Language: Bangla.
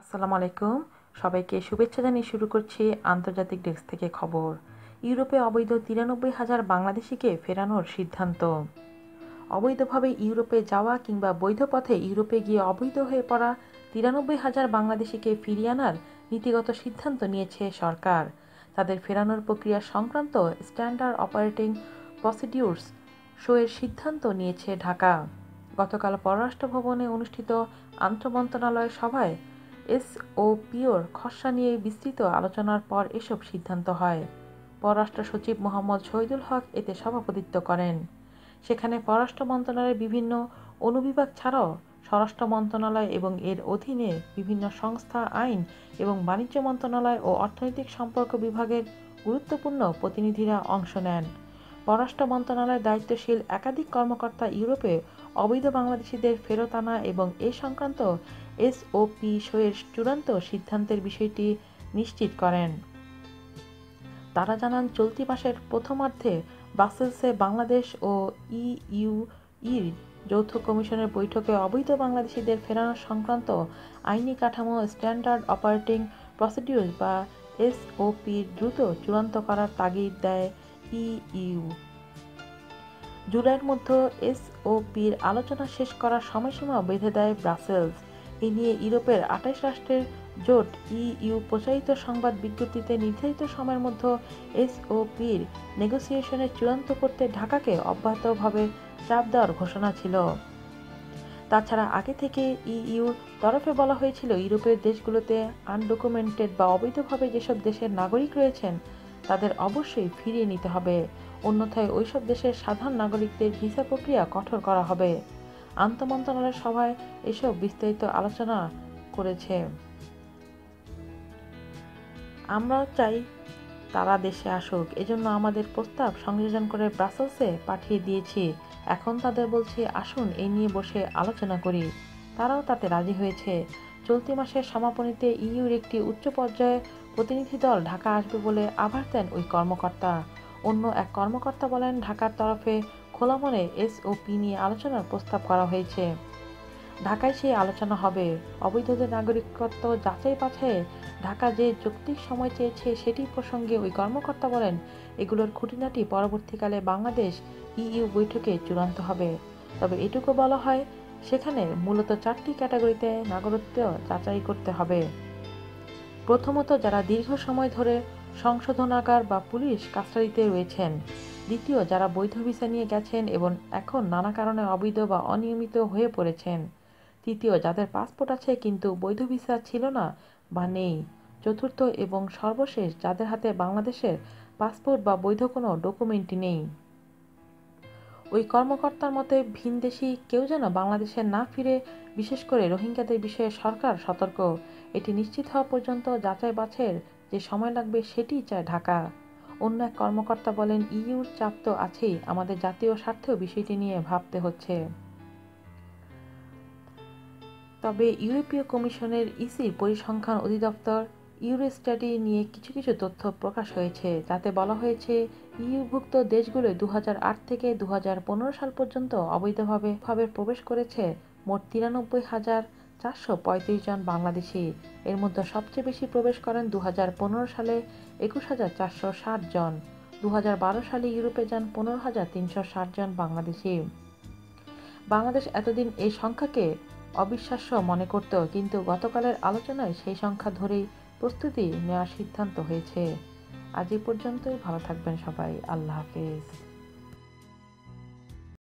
আসসালামু আলাইকুম। সবাইকে শুভেচ্ছা জানিয়ে শুরু করছি আন্তর্জাতিক ডেস্ক থেকে খবর। ইউরোপে অবৈধ তিরানব্বই হাজার বাংলাদেশিকে ফেরানোর সিদ্ধান্ত। অবৈধভাবে ইউরোপে যাওয়া কিংবা বৈধ পথে ইউরোপে গিয়ে অবৈধ হয়ে পড়া তিরানব্বই হাজার বাংলাদেশিকে ফিরিয়ে আনার নীতিগত সিদ্ধান্ত নিয়েছে সরকার। তাদের ফেরানোর প্রক্রিয়া সংক্রান্ত স্ট্যান্ডার্ড অপারেটিং প্রসিডিউরস শোয়ের সিদ্ধান্ত নিয়েছে ঢাকা। গতকাল পররাষ্ট্র ভবনে অনুষ্ঠিত আন্তঃমন্ত্রণালয় সভায় এসওপিওর খসড়া নিয়ে বিস্তৃত আলোচনার পর এসব সিদ্ধান্ত হয়। পররাষ্ট্র সচিব মোহাম্মদ শহীদুল হক এতে সভাপতিত্ব করেন। সেখানে পররাষ্ট্র মন্ত্রণালয়ের বিভিন্ন অনুবিভাগ ছাড়াও স্বরাষ্ট্র মন্ত্রণালয় এবং এর অধীনে বিভিন্ন সংস্থা, আইন এবং বাণিজ্য মন্ত্রণালয় ও অর্থনৈতিক সম্পর্ক বিভাগের গুরুত্বপূর্ণ প্রতিনিধিরা অংশ নেন। পররাষ্ট্র মন্ত্রণালয়ের দায়িত্বশীল একাধিক কর্মকর্তা ইউরোপে অবৈধ বাংলাদেশিদের ফেরত আনা এবং এ সংক্রান্ত এসওপি শোয়ের চূড়ান্ত সিদ্ধান্তের বিষয়টি নিশ্চিত করেন। তারা জানান, চলতি মাসের প্রথমার্ধে ব্রাসেলসে বাংলাদেশ ও ইইউ ইর যৌথ কমিশনের বৈঠকে অবৈধ বাংলাদেশিদের ফেরানো সংক্রান্ত আইনি কাঠামো, স্ট্যান্ডার্ড অপারেটিং প্রসিডিউর বা এসওপির দ্রুত চূড়ান্ত করার তাগিদ দেয় ইইউ জুলাইয়ের মধ্যে এসওপির আলোচনা শেষ করার সময়সীমা বেঁধে দেয় ব্রাসেলস। এ নিয়ে ইউরোপের আঠাশ রাষ্ট্রের জোট ইইউ প্রচারিত সংবাদ বিজ্ঞপ্তিতে নির্ধারিত সময়ের মধ্যে এসওপির নেগোসিয়েশনের চূড়ান্ত করতে ঢাকাকে অব্যাহতভাবে চাপ দেওয়ার ঘোষণা ছিল। তাছাড়া আগে থেকে ইইউ তরফে বলা হয়েছিল, ইউরোপের দেশগুলোতে আনডকুমেন্টেড বা অবৈধভাবে যেসব দেশের নাগরিক রয়েছেন তাদের অবশ্যই ফিরিয়ে নিতে হবে। অন্যথায় ওইসব দেশের সাধারণ নাগরিকদের ভিসা প্রক্রিয়া কঠোর করা হবে। আন্তঃমন্ত্রণালয়ের সভায় এসব বিস্তারিত আলোচনা করেছে। আমরাও চাই তারা দেশে আসুক। এজন্য আমাদের প্রস্তাব সংযোজন করে ব্রাসেলসে পাঠিয়ে দিয়েছি। এখন তাদের বলছি, আসুন, এই নিয়ে বসে আলোচনা করি। তারাও তাতে রাজি হয়েছে। চলতি মাসের সমাপনীতে ইইউর একটি উচ্চ পর্যায়ে প্রতিনিধি দল ঢাকা আসবে বলে আভাস দেন ওই কর্মকর্তা। অন্য এক কর্মকর্তা বলেন, ঢাকার তরফে খোলা মনে এসওপি নিয়ে আলোচনার প্রস্তাব করা হয়েছে। ঢাকায় সেই আলোচনা হবে। অবৈধদের নাগরিকত্ব যাচাই বাছাইয়ে ঢাকা যে যৌক্তিক সময় চেয়েছে সেটি প্রসঙ্গে ওই কর্মকর্তা বলেন, এগুলোর খুঁটিনাটি পরবর্তীকালে বাংলাদেশ ইইউ বৈঠকে চূড়ান্ত হবে। তবে এটুকু বলা হয়, সেখানে মূলত চারটি ক্যাটাগরিতে নাগরিকত্ব যাচাই করতে হবে। প্রথমত যারা দীর্ঘ সময় ধরে সংশোধনাগার বা পুলিশ কাস্টাডিতে রয়েছেন। দ্বিতীয়, যারা বৈধ ভিসা নিয়ে গেছেন এবং এখন নানা কারণে অবৈধ বা অনিয়মিত হয়ে পড়েছেন। তৃতীয়, যাদের পাসপোর্ট আছে কিন্তু বৈধ ভিসা ছিল না বা নেই। চতুর্থ এবং সর্বশেষ, যাদের হাতে বাংলাদেশের পাসপোর্ট বা বৈধ কোনো ডকুমেন্টই নেই। ওই কর্মকর্তার মতে ভিনদেশি কেউ যেন বাংলাদেশে না ফিরে, বিশেষ করে রোহিঙ্গাদের বিষয়ে সরকার সতর্ক। এটি নিশ্চিত হওয়া পর্যন্ত যাচাই বাছের যে সময় লাগবে সেটি চায় ঢাকা। অন্য এক কর্মকর্তা বলেন, ইইউর চাপ তো আছেই, আমাদের জাতীয় স্বার্থেও বিষয়টি নিয়ে ভাবতে হচ্ছে। তবে ইউরোপীয় কমিশনের ইসির পরিসংখ্যান অধিদপ্তর ইউরোস্টাডি নিয়ে কিছু কিছু তথ্য প্রকাশ হয়েছে। যাতে বলা হয়েছে, ইউভুক্ত দেশগুলো দু হাজার আট থেকে দু হাজার পনেরো সাল পর্যন্ত অবৈধভাবে ভাবে প্রবেশ করেছে। মোট তিরানব্বই হাজার চারশো পঁয়ত্রিশ জন বাংলাদেশি। এর মধ্যে সবচেয়ে বেশি প্রবেশ করেন দু হাজার পনেরো সালে একুশ হাজার চারশো ষাট জন। দু হাজার বারো সালে ইউরোপে যান পনেরো হাজার তিনশো ষাট জন বাংলাদেশি। বাংলাদেশ এতদিন এই সংখ্যাকে অবিশ্বাস্য মনে করত, কিন্তু গতকালের আলোচনায় সেই সংখ্যা ধরেই প্রস্তুতি নেওয়ার সিদ্ধান্ত হয়েছে। আজ এই পর্যন্তই ভালো থাকবেন সবাই। আল্লাহ হাফিজ।